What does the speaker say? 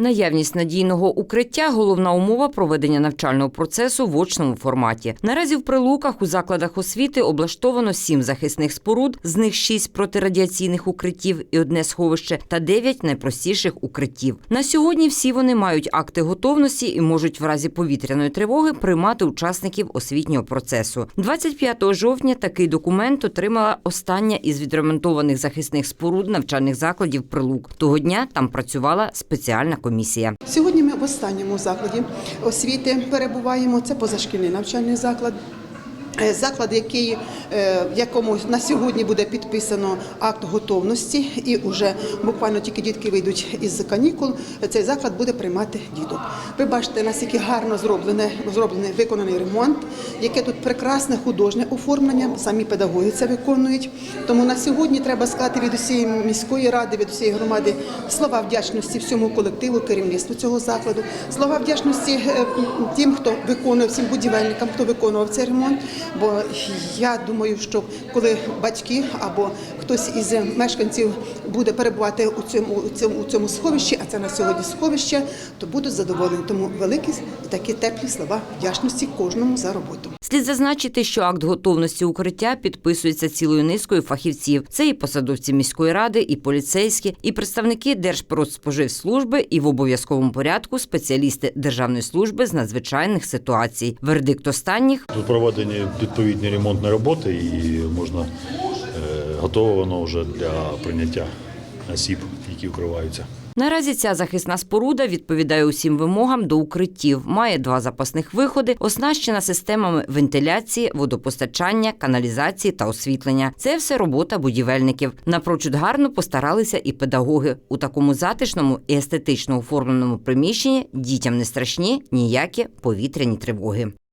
Наявність надійного укриття головна умова проведення навчального процесу в очному форматі. Наразі в прилуках у закладах освіти облаштовано сім захисних споруд, з них шість протирадіаційних укриттів і одне сховище, та дев'ять найпростіших укриттів. На сьогодні всі вони мають акти готовності і можуть в разі повітряної тривоги приймати учасників освітнього процесу. 25 жовтня такий документ отримала остання із відремонтованих захисних споруд навчальних закладів прилук. Того дня там працювала спеціальна комісія. Сьогодні ми в останньому закладі освіти перебуваємо. Це позашкільний навчальний заклад. Е, Заклад, який, е, в якому на сьогодні буде підписано акт готовності, і вже буквально тільки дітки вийдуть із канікул, цей заклад буде приймати діток. Ви бачите, наскільки гарно зроблене, зроблений виконаний ремонт, яке тут прекрасне художнє оформлення. Самі педагоги це виконують. Тому на сьогодні треба сказати від усієї міської ради, від усієї громади слова вдячності всьому колективу, керівництву цього закладу, слова вдячності е, тим, хто виконує всім будівельникам, хто виконував цей ремонт. Бо я думаю, що коли батьки або хтось із мешканців буде перебувати у цьому у цьому, у цьому сховищі, а це на сьогодні сховище, то будуть задоволені. Тому великі такі теплі слова вдячності кожному за роботу. Слід зазначити, що акт готовності укриття підписується цілою низкою фахівців. Це і посадовці міської ради, і поліцейські, і представники Держпродспоживслужби, і в обов'язковому порядку спеціалісти Державної служби з надзвичайних ситуацій. Вердикт останніх Тут проведені відповідні ремонтні роботи і можна е, готово воно вже для прийняття осіб, які укриваються. Наразі ця захисна споруда відповідає усім вимогам до укриттів. Має два запасних виходи, оснащена системами вентиляції, водопостачання, каналізації та освітлення. Це все робота будівельників. Напрочуд гарно постаралися і педагоги. У такому затишному і естетично оформленому приміщенні дітям не страшні ніякі повітряні тривоги.